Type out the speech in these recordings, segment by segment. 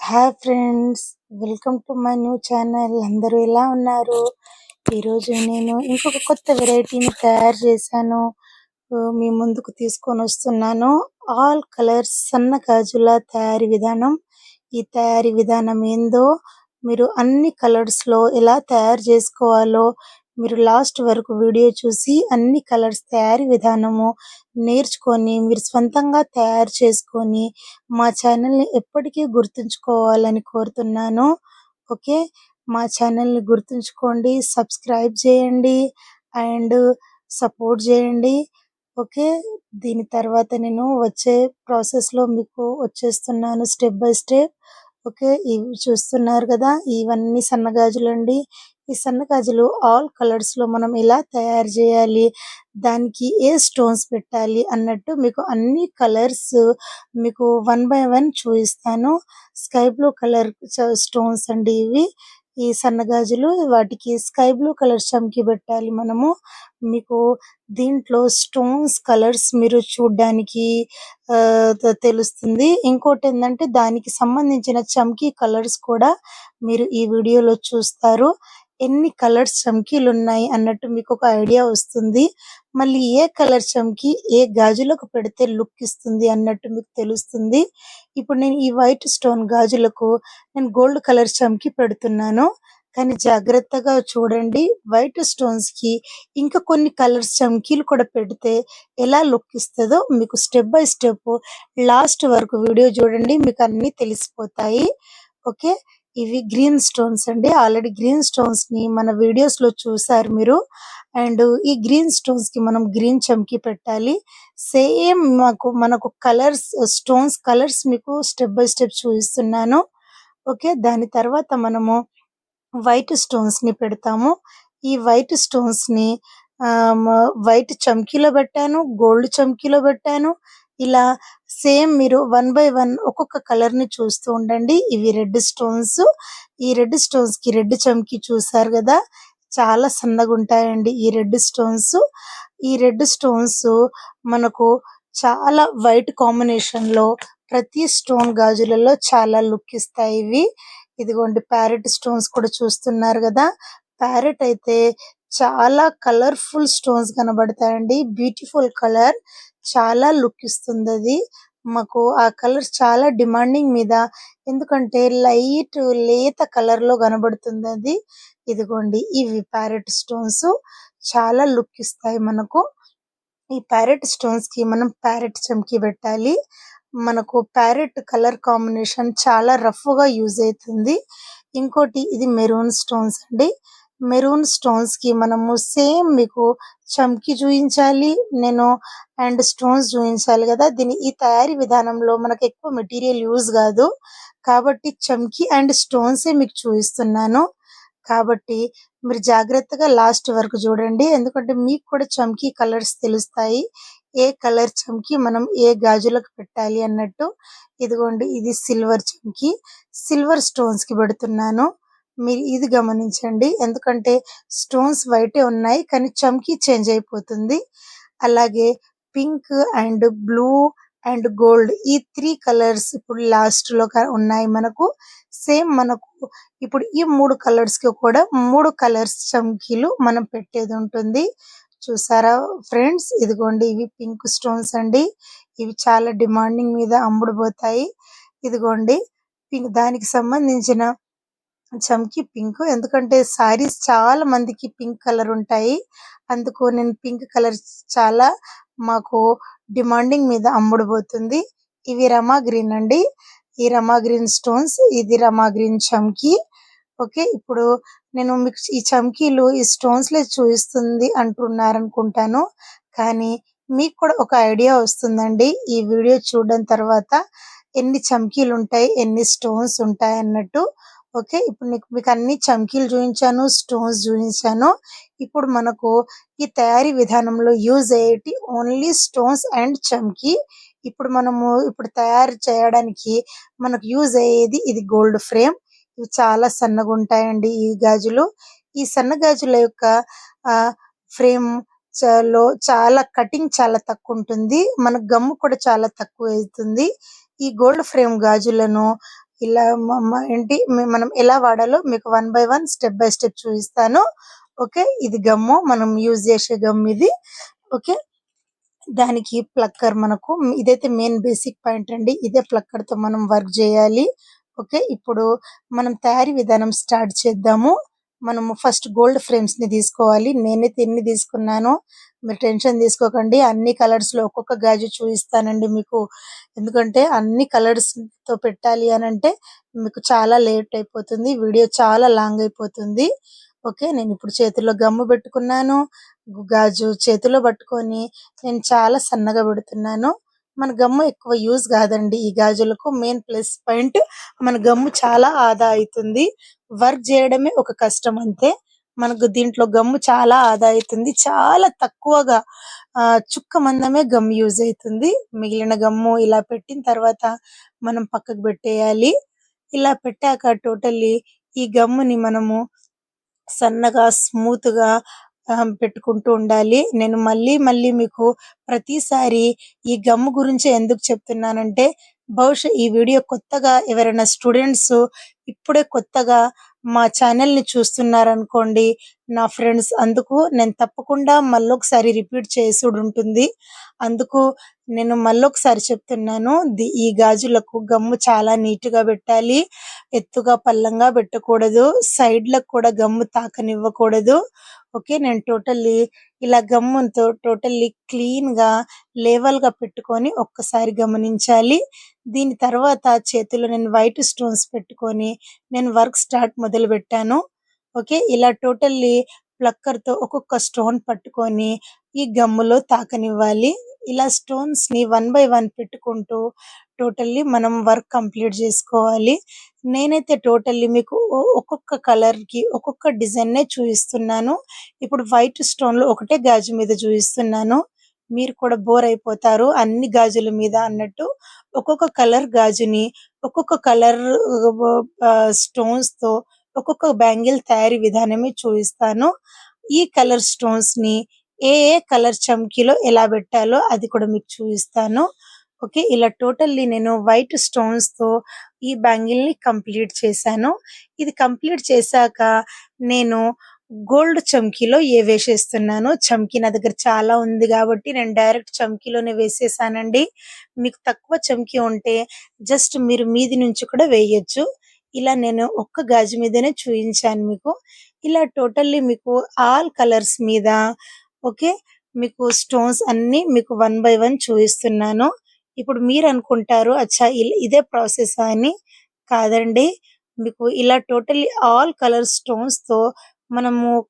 Hi friends welcome to my new channel అందరూ ఎలా ఉన్నారు? ఈరోజు నేను ఇంకొక కొత్త వెరైటీని తయారు చేశాను. మీ ముందుకు తీసుకొని వస్తున్నాను. ఆల్ కలర్స్ సన్న గాజుల తయారీ విధానం. ఈ తయారీ విధానం ఏందో మీరు అన్ని కలర్స్లో ఎలా తయారు చేసుకోవాలో మీరు లాస్ట్ వరకు వీడియో చూసి అన్ని కలర్స్ తయారీ విధానము నేర్చుకొని మీరు సొంతంగా తయారు చేసుకొని మా ఛానల్ని ఎప్పటికీ గుర్తుంచుకోవాలని కోరుతున్నాను. ఓకే? మా ఛానల్ని గుర్తుంచుకోండి సబ్స్క్రైబ్ చేయండి అండ్ సపోర్ట్ చేయండి. ఓకే? దీని తర్వాత నేను వచ్చే ప్రాసెస్లో మీకు వచ్చేస్తున్నాను స్టెప్ బై స్టెప్. ఓకే? ఇవి చూస్తున్నారు కదా ఇవన్నీ సన్నగాజులు ఈ సన్నగాజులు ఆల్ కలర్స్లో మనం ఎలా తయారు చేయాలి? దానికి ఏ స్టోన్స్ పెట్టాలి? అన్నట్టు మీకు అన్ని కలర్స్ మీకు వన్ బై వన్ చూపిస్తాను. స్కై బ్లూ కలర్ స్టోన్స్ అండి ఇవి. ఈ సన్నగాజులు వాటికి స్కై బ్లూ కలర్ చమ్కి పెట్టాలి మనము. మీకు దీంట్లో స్టోన్స్ కలర్స్ మీరు చూడ్డానికి ఆ తెలుస్తుంది. ఇంకోటి ఏంటంటే దానికి సంబంధించిన చమ్కీ కలర్స్ కూడా మీరు ఈ వీడియోలో చూస్తారు. ఎన్ని కలర్స్ చమ్కీలు ఉన్నాయి అన్నట్టు మీకు ఒక ఐడియా వస్తుంది. మళ్ళీ ఏ కలర్ చమ్కీ ఏ గాజులకు పెడితే లుక్ ఇస్తుంది అన్నట్టు మీకు తెలుస్తుంది. ఇప్పుడు నేను ఈ వైట్ స్టోన్ గాజులకు నేను గోల్డ్ కలర్ చమ్కీ పెడుతున్నాను. కానీ జాగ్రత్తగా చూడండి వైట్ స్టోన్స్కి ఇంకా కొన్ని కలర్స్ చమ్కీలు కూడా పెడితే ఎలా లుక్ ఇస్తుందో మీకు స్టెప్ బై స్టెప్ లాస్ట్ వరకు వీడియో చూడండి మీకు అన్ని తెలిసిపోతాయి. ఓకే? ఇవి గ్రీన్ స్టోన్స్ అండి. ఆల్రెడీ గ్రీన్ స్టోన్స్ని మన వీడియోస్లో చూసారు మీరు. అండ్ ఈ గ్రీన్ స్టోన్స్కి మనం గ్రీన్ చమ్కి పెట్టాలి. సేమ్ మాకు మనకు కలర్స్ స్టోన్స్ కలర్స్ మీకు స్టెప్ బై స్టెప్ చూపిస్తున్నాను. ఓకే దాని తర్వాత మనము వైట్ స్టోన్స్ని పెడతాము. ఈ వైట్ స్టోన్స్ని వైట్ చమ్కీలో పెట్టాను గోల్డ్ చమ్కీలో పెట్టాను. ఇలా సేమ్ మీరు వన్ బై వన్ ఒక్కొక్క కలర్ని చూస్తూ ఉండండి. ఇవి రెడ్ స్టోన్స్. ఈ రెడ్ స్టోన్స్కి రెడ్ చమ్కి చూసారు కదా? చాలా సన్నగా ఉంటాయండి ఈ రెడ్ స్టోన్స్. ఈ రెడ్ స్టోన్స్ మనకు చాలా వైట్ కాంబినేషన్లో ప్రతి స్టోన్ గాజులలో చాలా లుక్ ఇస్తాయి ఇవి. ఇదిగోండి ప్యారెట్ స్టోన్స్ కూడా చూస్తున్నారు కదా? ప్యారెట్ అయితే చాలా కలర్ఫుల్ స్టోన్స్ కనబడతాయండి. Beautiful colour. చాలా లుక్ ఇస్తుంది అది మాకు ఆ కలర్ చాలా డిమాండింగ్ మీద. ఎందుకంటే లైట్ లేత కలర్లో కనబడుతుంది అది ఇదిగోండి ఇవి ప్యారెట్ స్టోన్స్. చాలా లుక్ ఇస్తాయి మనకు. ఈ ప్యారెట్ స్టోన్స్కి మనం ప్యారెట్ చమ్కీ పెట్టాలి. మనకు ప్యారెట్ కలర్ కాంబినేషన్ చాలా రఫ్గా యూజ్ అవుతుంది. ఇంకోటి ఇది మెరూన్ స్టోన్స్ అండి. మెరూన్ స్టోన్స్కి మనము సేమ్ మీకు చమ్కి చూపించాలి నేను అండ్ స్టోన్స్ చూపించాలి కదా. దీని ఈ తయారీ విధానంలో మనకు ఎక్కువ మెటీరియల్ యూజ్ కాదు. కాబట్టి చమ్కి అండ్ స్టోన్స్ మీకు చూపిస్తున్నాను కాబట్టి మీరు జాగ్రత్తగా లాస్ట్ వరకు చూడండి. ఎందుకంటే మీకు కూడా చమ్కి కలర్స్ తెలుస్తాయి. ఏ కలర్ చమ్కి మనం ఏ గాజులకు పెట్టాలి అన్నట్టు. ఇదిగోండి ఇది సిల్వర్ చమ్కి. సిల్వర్ స్టోన్స్కి పెడుతున్నాను. మీరు ఇది గమనించండి. ఎందుకంటే స్టోన్స్ వైటే ఉన్నాయి కానీ చమ్కీ చేంజ్ అయిపోతుంది. అలాగే pink and blue and gold ఈ త్రీ కలర్స్ ఇప్పుడు లాస్ట్లో ఉన్నాయి మనకు. సేమ్ మనకు ఇప్పుడు ఈ మూడు కలర్స్కి కూడా మూడు కలర్స్ చమ్కీలు మనం పెట్టేది ఉంటుంది. చూసారా ఫ్రెండ్స్? ఇదిగోండి ఇవి పింక్ స్టోన్స్ అండి. ఇవి చాలా డిమాండింగ్ మీద అమ్ముడుపోతాయి. ఇదిగోండి పింక్ దానికి సంబంధించిన చమ్కీ పింక్. ఎందుకంటే సారీస్ చాలా మందికి పింక్ కలర్ ఉంటాయి. అందుకు నేను పింక్ కలర్ చాలా మాకు డిమాండింగ్ మీద అమ్ముడుపోతుంది. ఇవి రమా గ్రీన్ అండి. ఈ రమా గ్రీన్ స్టోన్స్ ఇది రమా గ్రీన్ చమ్కీ. ఓకే ఇప్పుడు నేను మీకు ఈ చమ్కీలు ఈ స్టోన్స్లే చూపిస్తుంది అంటున్నారు అనుకుంటాను కానీ మీకు కూడా ఒక ఐడియా వస్తుందండి. ఈ వీడియో చూడడం తర్వాత ఎన్ని చమ్కీలు ఉంటాయి ఎన్ని స్టోన్స్ ఉంటాయి అన్నట్టు ఓకే. ఇప్పుడు నీకు మీకు అన్ని చమ్కీలు చూపించాను స్టోన్స్ చూపించాను. ఇప్పుడు మనకు ఈ తయారీ విధానంలో యూజ్ అయ్యేటి ఓన్లీ స్టోన్స్ అండ్ చమ్కీ. ఇప్పుడు మనము ఇప్పుడు తయారు చేయడానికి మనకు యూజ్ అయ్యేది ఇది గోల్డ్ ఫ్రేమ్. ఇవి చాలా సన్నగా ఉంటాయండి ఈ గాజులు. ఈ సన్న గాజుల యొక్క ఫ్రేమ్లో చాలా కటింగ్ చాలా తక్కువ ఉంటుంది. మన గమ్ము కూడా చాలా తక్కువ అవుతుంది. ఈ గోల్డ్ ఫ్రేమ్ గాజులను ఇలా మ- ఏంటి మనం ఎలా వాడాలో మీకు one by one step by step చూపిస్తాను. ఓకే ఇది గమ్ము మనం యూజ్ చేసే గమ్ ఇది. ఓకే దానికి ప్లక్కర్ మనకు ఇదైతే మెయిన్ బేసిక్ పాయింట్ అండి. ఇదే ప్లక్కర్తో మనం వర్క్ చేయాలి. ఓకే ఇప్పుడు మనం తయారీ విధానం స్టార్ట్ చేద్దాము. మనము ఫస్ట్ గోల్డ్ ఫ్రేమ్స్ని తీసుకోవాలి. నేనైతే ఎన్ని తీసుకున్నానో. మీరు టెన్షన్ తీసుకోకండి. అన్ని కలర్స్లో ఒక్కొక్క గాజు చూపిస్తానండి మీకు. ఎందుకంటే అన్ని కలర్స్తో పెట్టాలి అని అంటే మీకు చాలా లేట్ అయిపోతుంది. వీడియో చాలా లాంగ్ అయిపోతుంది. ఓకే నేను ఇప్పుడు చేతిలో గమ్ము పెట్టుకున్నాను. గాజు చేతిలో పట్టుకొని నేను చాలా సన్నగా పెడుతున్నాను. మన గమ్ము ఎక్కువ యూజ్ కాదండి ఈ గాజులకు. మెయిన్ ప్లస్ పాయింట్ మన గమ్ము చాలా ఆదా అవుతుంది. వర్క్ చేయడమే ఒక కష్టం అంతే. మనకు దీంట్లో గమ్ము చాలా ఆదా అవుతుంది. చాలా తక్కువగా ఆ చుక్క మందమే గమ్ యూజ్ అవుతుంది. మిగిలిన గమ్ము ఇలా పెట్టిన తర్వాత మనం పక్కకు పెట్టేయాలి. ఇలా పెట్టాక టోటల్లీ ఈ గమ్ముని మనము సన్నగా స్మూత్గా పెట్టుకుంటూ ఉండాలి. నేను మళ్ళీ మళ్ళీ మీకు ప్రతిసారి ఈ గమ్ము గురించి ఎందుకు చెప్తున్నానంటే బహుశా ఈ వీడియో కొత్తగా ఎవరైనా స్టూడెంట్స్ ఇప్పుడే కొత్తగా మా ఛానల్ని చూస్తున్నారనుకోండి నా ఫ్రెండ్స్ అందుకు నేను తప్పకుండా మళ్ళొకసారి రిపీట్ చేసుడు ఉంటుంది అందుకు నేను మళ్ళొకసారి చెప్తున్నాను ఈ గాజులకు గమ్ము చాలా నీట్గా పెట్టాలి. ఎత్తుగా పల్లంగా పెట్టకూడదు. సైడ్లకు కూడా గమ్ము తాకనివ్వకూడదు. ఓకే నేను టోటల్లీ ఇలా గమ్ముతో టోటల్లీ క్లీన్గా లేవల్గా పెట్టుకొని ఒక్కసారి గమనించాలి. దీని తర్వాత చేతిలో నేను వైట్ స్టోన్స్ పెట్టుకొని నేను వర్క్ స్టార్ట్ మొదలు పెట్టాను. ఓకే ఇలా టోటల్లీ ప్లక్కర్తో ఒక్కొక్క స్టోన్ పట్టుకొని ఈ గమ్ములో తాకనివ్వాలి. ఇలా స్టోన్స్ని వన్ బై వన్ పెట్టుకుంటూ టోటల్లీ మనం వర్క్ కంప్లీట్ చేసుకోవాలి. నేనైతే టోటల్లీ మీకు ఒక్కొక్క కలర్కి ఒక్కొక్క డిజైన్ నే చూపిస్తున్నాను. ఇప్పుడు వైట్ స్టోన్లో ఒకటే గాజు మీద చూపిస్తున్నాను. మీరు కూడా బోర్ అయిపోతారు అన్ని గాజుల మీద అన్నట్టు. ఒక్కొక్క కలర్ గాజుని ఒక్కొక్క కలర్ స్టోన్స్తో ఒక్కొక్క బ్యాంగిల్ తయారీ విధానమే చూపిస్తాను. ఈ కలర్ స్టోన్స్ని ఏ ఏ కలర్ చమ్కీలో ఎలా పెట్టాలో అది కూడా మీకు చూపిస్తాను. ఓకే ఇలా టోటల్లీ నేను వైట్ స్టోన్స్తో ఈ బ్యాంగిల్ని కంప్లీట్ చేశాను. ఇది కంప్లీట్ చేశాక నేను గోల్డ్ చమ్కీలో ఏ వేసేస్తున్నాను చమ్కీ నా దగ్గర చాలా ఉంది కాబట్టి నేను డైరెక్ట్ చమ్కీలోనే వేసేసానండి. మీకు తక్కువ చమ్కీ ఉంటే జస్ట్ మీరు మీది నుంచి కూడా వేయొచ్చు. ఇలా నేను ఒక్క గాజు మీదనే చూపించాను మీకు. ఇలా టోటల్లీ మీకు ఆల్ కలర్స్ మీద ఓకే మీకు స్టోన్స్ అన్ని మీకు వన్ బై వన్ చూపిస్తున్నాను. ఇప్పుడు మీరు అనుకుంటారు అచ్చా ఇల్- ఇదే ప్రాసెస్ అని కాదండి. మీకు ఇలా టోటల్ ఆల్ కలర్ స్టోన్స్తో మనము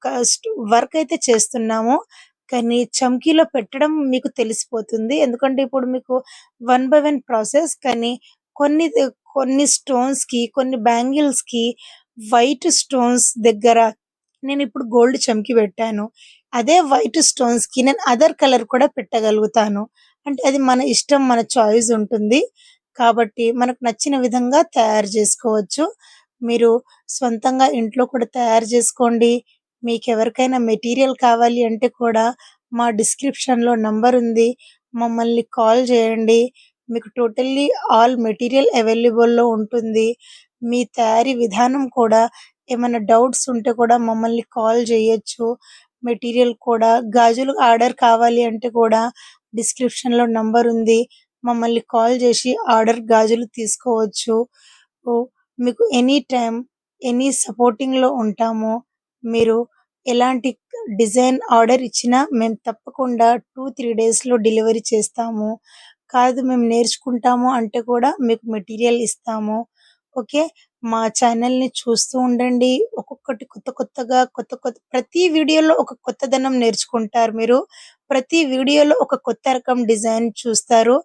వర్క్ అయితే చేస్తున్నాము. కానీ చమ్కీలో పెట్టడం మీకు తెలిసిపోతుంది. ఎందుకంటే ఇప్పుడు మీకు వన్ బై వన్ ప్రాసెస్ కానీ కొన్ని కొన్ని స్టోన్స్కి కొన్ని బ్యాంగిల్స్కి వైట్ స్టోన్స్ దగ్గర నేను ఇప్పుడు గోల్డ్ చమ్కి పెట్టాను. అదే వైట్ స్టోన్స్కి నేను అదర్ కలర్ కూడా పెట్టగలుగుతాను. అంటే అది మన ఇష్టం మన చాయిస్ ఉంటుంది. కాబట్టి మనకు నచ్చిన విధంగా తయారు చేసుకోవచ్చు. మీరు సొంతంగా ఇంట్లో కూడా తయారు చేసుకోండి. మీకు ఎవరికైనా మెటీరియల్ కావాలి అంటే కూడా మా డిస్క్రిప్షన్లో నంబర్ ఉంది. మమ్మల్ని కాల్ చేయండి. మీకు టోటల్లీ ఆల్ మెటీరియల్ అవైలబుల్లో ఉంటుంది. మీ తయారీ విధానం కూడా ఏమైనా డౌట్స్ ఉంటే కూడా మమ్మల్ని కాల్ చేయొచ్చు. మెటీరియల్ కూడా గాజులు ఆర్డర్ కావాలి అంటే కూడా డిస్క్రిప్షన్లో నంబర్ ఉంది. మమ్మల్ని కాల్ చేసి ఆర్డర్ గాజులు తీసుకోవచ్చు. మీకు ఎనీ టైం ఎనీ సపోర్టింగ్లో ఉంటాము. మీరు ఎలాంటి డిజైన్ ఆర్డర్ ఇచ్చినా మేము తప్పకుండా టూ త్రీ డేస్లో డెలివరీ చేస్తాము. కాదు మేము నేర్చుకుంటాము అంటే కూడా మీకు మెటీరియల్ ఇస్తాము. ఓకే? మా ఛానల్ని చూస్తూ ఉండండి. ఒక్కొక్కటి కొత్త కొత్తగా కొత్త కొత్త ప్రతి వీడియోలో ఒక కొత్తదనం నేర్చుకుంటారు మీరు. ప్రతి వీడియోలో ఒక కొత్త రకం డిజైన్ చూస్తారు.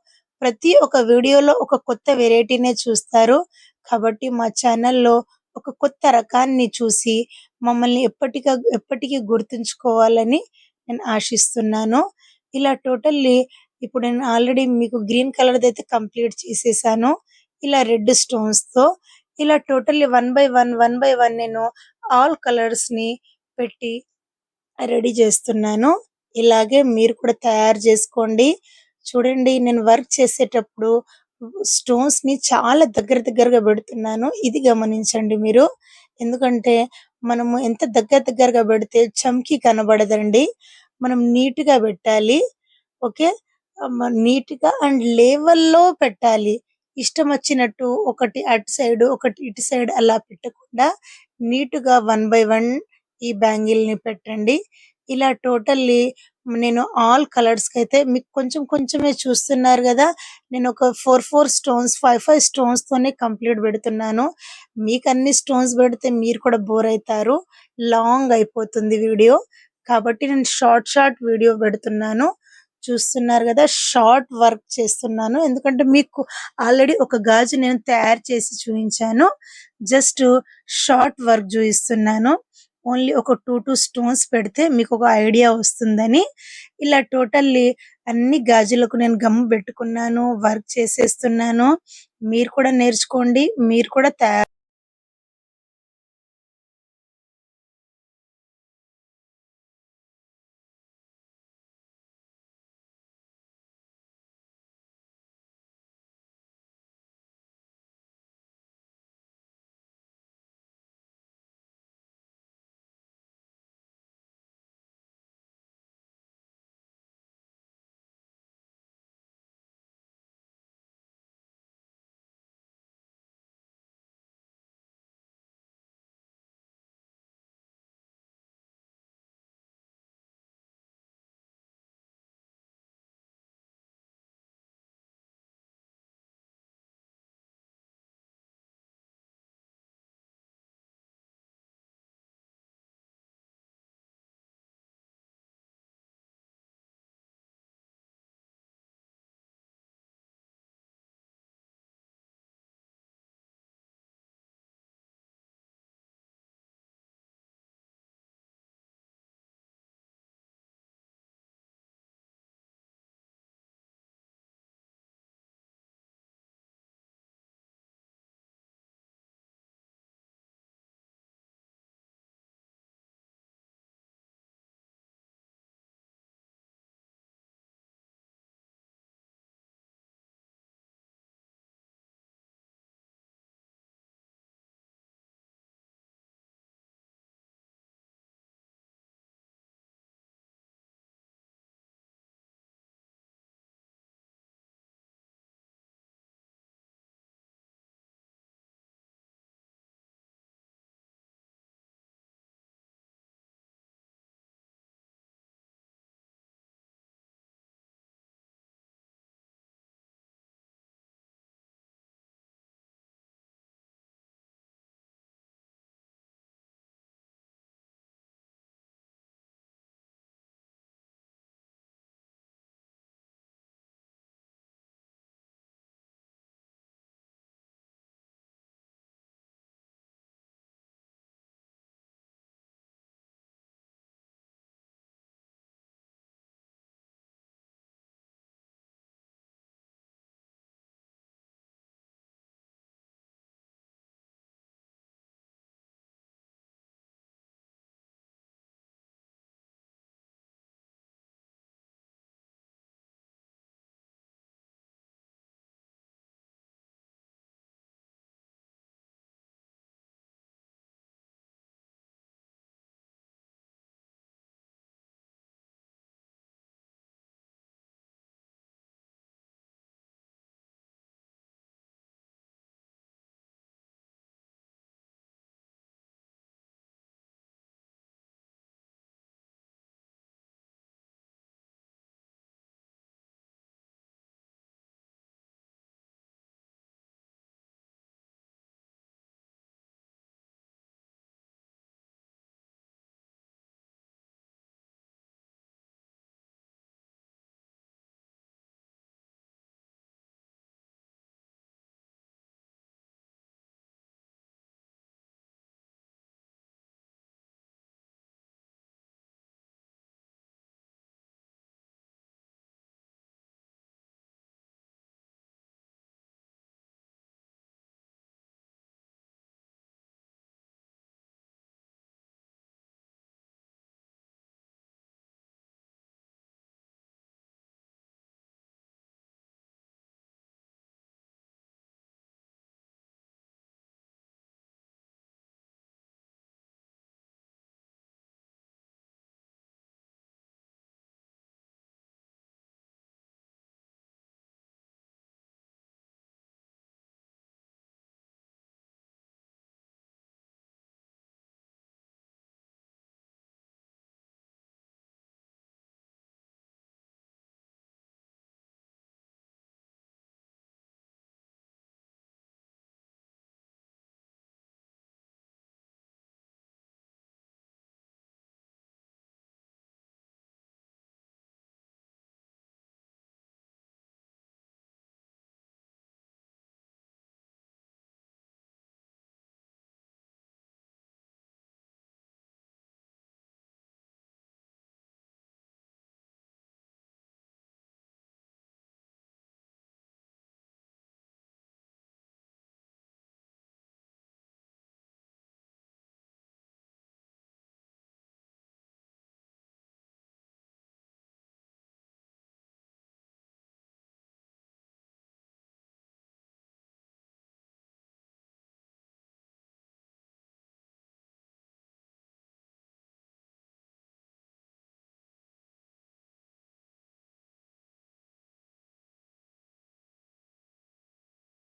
ప్రతి ఒక్క వీడియోలో ఒక కొత్త వెరైటీనే చూస్తారు. కాబట్టి మా ఛానల్లో ఒక కొత్త రకాన్ని చూసి మమ్మల్ని ఎప్పటిక ఎప్పటికీ గుర్తుంచుకోవాలని నేను ఆశిస్తున్నాను. ఇలా టోటల్లీ ఇప్పుడు నేను ఆల్రెడీ మీకు గ్రీన్ కలర్ అయితే కంప్లీట్ చేసేసాను. ఇలా రెడ్ స్టోన్స్తో ఇలా totally one by one one by one నేను ఆల్ కలర్స్ని పెట్టి రెడీ చేస్తున్నాను. ఇలాగే మీరు కూడా తయారు చేసుకోండి. చూడండి నేను వర్క్ చేసేటప్పుడు స్టోన్స్ని చాలా దగ్గర దగ్గరగా పెడుతున్నాను. ఇది గమనించండి మీరు. ఎందుకంటే మనము ఎంత దగ్గర దగ్గరగా పెడితే చమ్కి కనబడదండి. మనం నీట్గా పెట్టాలి. ఓకే? నీట్గా అండ్ లెవెల్లో పెట్టాలి. ఇష్టం వచ్చినట్టు ఒకటి అటు సైడ్ ఒకటి ఇటు సైడ్ అలా పెట్టకుండా నీట్గా వన్ బై వన్ ఈ బ్యాంగిల్ని పెట్టండి. ఇలా టోటల్లీ నేను ఆల్ కలర్స్కి అయితే మీకు కొంచెం కొంచెమే చూస్తున్నారు కదా. నేను ఒక four four stones five five stones తోనే కంప్లీట్ పెడుతున్నాను. మీకు అన్ని స్టోన్స్ పెడితే మీరు కూడా బోర్ అవుతారు లాంగ్ అయిపోతుంది వీడియో. కాబట్టి నేను షార్ట్ షార్ట్ వీడియో పెడుతున్నాను. చూస్తున్నారు కదా షార్ట్ వర్క్ చేస్తున్నాను. ఎందుకంటే మీకు ఆల్రెడీ ఒక గాజు నేను తయారు చేసి చూపించాను. జస్ట్ షార్ట్ వర్క్ చూపిస్తున్నాను. ఓన్లీ ఒక టూ టూ స్టోన్స్ పెడితే మీకు ఒక ఐడియా వస్తుందని. ఇలా టోటల్లీ అన్ని గాజులకు నేను గమ్ పెట్టుకున్నాను వర్క్ చేసేస్తున్నాను. మీరు కూడా నేర్చుకోండి మీరు కూడా తయారు